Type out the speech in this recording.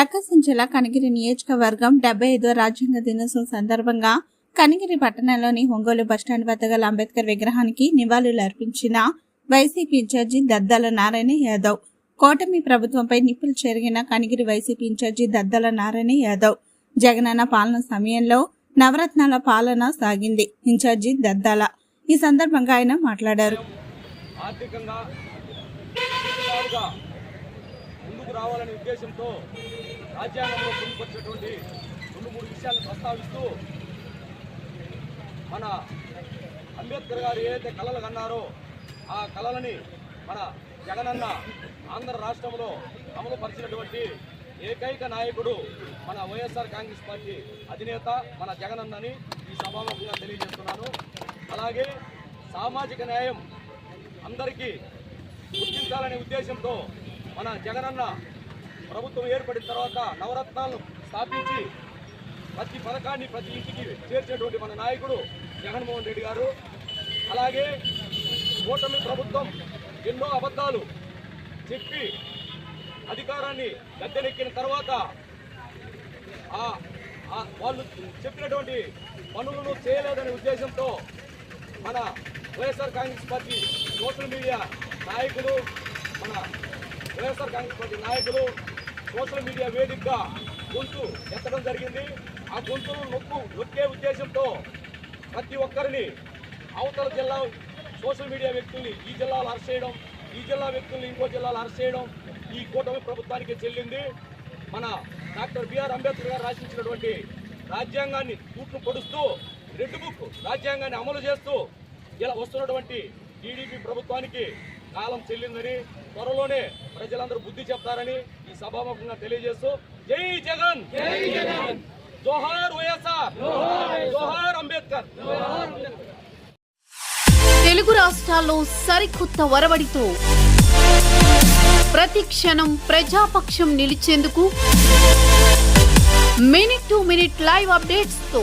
ప్రకాశం జిల్లా కనిగిరి నియోజకవర్గం డెబ్బై ఐదో రాజ్యాంగ దినోత్సవం సందర్భంగా కనిగిరి పట్టణంలోని ఒంగోలు బస్టాండ్ వద్ద గల అంబేద్కర్ విగ్రహానికి నివాళులు అర్పించిన వైసీపీ ఇన్ఛార్జి దద్దాల నారాయణ యాదవ్ కూటమి ప్రభుత్వంపై నిప్పులు చెరిగిన కనిగిరి వైసీపీ ఇన్ఛార్జి దద్దాల నారాయణ యాదవ్ జగనన్న పాలన సమయంలో నవరత్నాల పాలన సాగింది ఇన్ఛార్జి దద్దాల. ఈ సందర్భంగా ఆయన మాట్లాడారు. ఆర్థికంగా ముందుకు రావాలనే ఉద్దేశంతో రాజ్యాంగంలో పొందుపరిచినటువంటి రెండు మూడు విషయాలను ప్రస్తావిస్తూ మన అంబేద్కర్ గారు ఏదైతే కళలు కన్నారో ఆ కళలని మన జగనన్న ఆంధ్ర రాష్ట్రంలో అమలు పరిచినటువంటి ఏకైక నాయకుడు మన వైఎస్ఆర్ కాంగ్రెస్ పార్టీ అధినేత మన జగనన్నని ఈ సభాముఖంగా తెలియజేస్తున్నాను. అలాగే సామాజిక న్యాయం అందరికీ గుర్తించాలనే ఉద్దేశంతో మన జగనన్న ప్రభుత్వం ఏర్పడిన తర్వాత నవరత్నాలను స్థాపించి ప్రతి పథకాన్ని ప్రతి ఇంటికి చేర్చేటువంటి మన నాయకుడు జగన్మోహన్ రెడ్డి గారు. అలాగే కూటమి ప్రభుత్వం ఎన్నో అబద్ధాలు చెప్పి అధికారాన్ని గద్దెనెక్కిన తర్వాత ఆ వాళ్ళు చెప్పినటువంటి పనులను చేయలేదనే ఉద్దేశంతో మన YSR Congress party social media నాయకులు మన వైఎస్ఆర్ కాంగ్రెస్ పార్టీ నాయకులు సోషల్ మీడియా వేదికగా గొంతు ఎత్తడం జరిగింది. ఆ గొంతును నొక్కు నొక్కే ఉద్దేశంతో ప్రతి ఒక్కరిని అవతల జిల్లా సోషల్ మీడియా వ్యక్తుల్ని ఈ జిల్లాలో అరెస్ట్ చేయడం ఈ జిల్లా వ్యక్తుల్ని ఇంకో జిల్లాలో అరెస్ట్ చేయడం ఈ కూటమి ప్రభుత్వానికి చెల్లింది. మన డాక్టర్ బిఆర్ అంబేద్కర్ గారు రాసించినటువంటి రాజ్యాంగాన్ని తూట్లు పొడుస్తూ రెడ్ బుక్ రాజ్యాంగాన్ని అమలు చేస్తూ ఇలా వస్తున్నటువంటి టీడీపీ ప్రభుత్వానికి కాలం చెల్లిందని త్వరలోనే ప్రజలందరూ బుద్ధి చెప్తారని ఈ సభాముఖంగా తెలియజేస్తూ జై జగన్! జై జగన్! జోహార్ వైఎస్ఆర్! జోహార్ అంబేద్కర్! తెలుగు రాష్ట్రాల్లో సరికొత్త వరవడితో ప్రతి క్షణం ప్రజాపక్షం నిలిచేందుకు మినిట్ టు మినిట్ లైవ్ అప్డేట్స్తో